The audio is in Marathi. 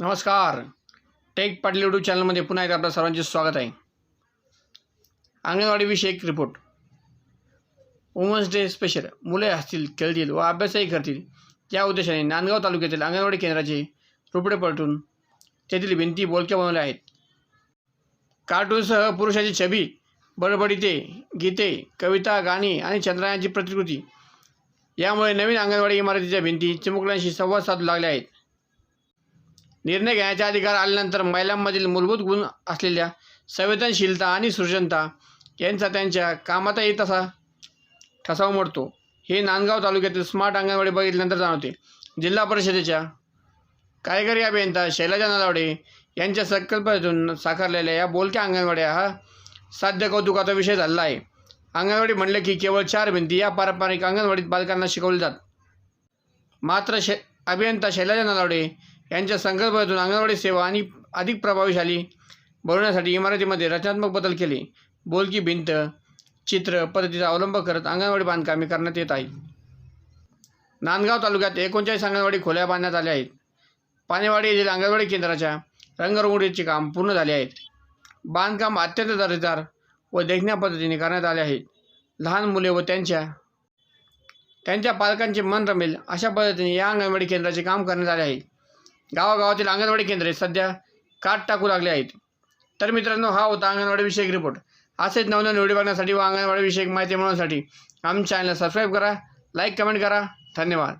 नमस्कार. टेक पाटील यूट्यूब चॅनलमध्ये पुन्हा एकदा आपल्या सर्वांचे स्वागत आहे. अंगणवाडीविषयी एक रिपोर्ट वुमन्स डे स्पेशल मुले हसतील खेळतील व अभ्यासही करतील. या उद्देशाने नांदगाव तालुक्यातील अंगणवाडी केंद्राचे रुपडे पलटून तेथील भिंती बोलक्या बनवल्या आहेत. कार्टूनसह पुरुषाची छबी बडबडीते गीते कविता गाणी आणि चंद्रायांची प्रतिकृती. यामुळे नवीन अंगणवाडी इमारतीच्या भिंती चिमुकल्यांशी संवाद साधू लागल्या आहेत. निर्णय घेण्याचा अधिकार आल्यानंतर महिलांमधील मूलभूत गुण असलेल्या संवेदनशीलता आणि सृजनता यांचा त्यांच्या कामातही तसा ठसा उमटतो हे नांदगाव तालुक्यातील स्मार्ट अंगणवाडी बघितल्यानंतर जाणवते. जिल्हा परिषदेच्या कार्यकारी अभियंता शैलाजा नलावडे यांच्या संकल्पनेतून साकारलेल्या या बोलक्या अंगणवाड्या हा साध्य कौतुकाचा विषय झालेला आहे. अंगणवाडी म्हणले की केवळ चार भिंती या पारंपरिक अंगणवाडीत बालकांना शिकवले जात मात्र शे अभियंता शैलाजा नलावडे यांच्या संकल्पनेतून अंगणवाडी सेवा आणि अधिक प्रभावशाली बनवण्यासाठी इमारतीमध्ये रचनात्मक बदल केले. बोलकी भिंत चित्र पद्धतीचा अवलंब करत अंगणवाडी बांधकामे करण्यात येत आहेत. नांदगाव तालुक्यात एकोणचाळीस अंगणवाडी खोल्या बांधण्यात आल्या आहेत. पानेवाडी येथील अंगणवाडी केंद्राच्या रंगरंगोळीचे काम पूर्ण झाले आहेत. बांधकाम अत्यंत दर्जेदार व देखण्या पद्धतीने करण्यात आले आहेत. लहान मुले व त्यांच्या त्यांच्या पालकांचे मन रमेल अशा पद्धतीने या अंगणवाडी केंद्राचे काम करण्यात आले आहे. गावागावातील अंगणवाडी केंद्रे सध्या काट टाकू लागले आहेत. तर मित्रांनो हा होता अंगणवाडी विषयक रिपोर्ट असेच नवनवीन व्हिडिओ बघण्यासाठी व अंगणवाडी विषयक माहिती मिळवण्यासाठी आमच्या चॅनलला सबस्क्राईब करा लाईक कमेंट करा. धन्यवाद.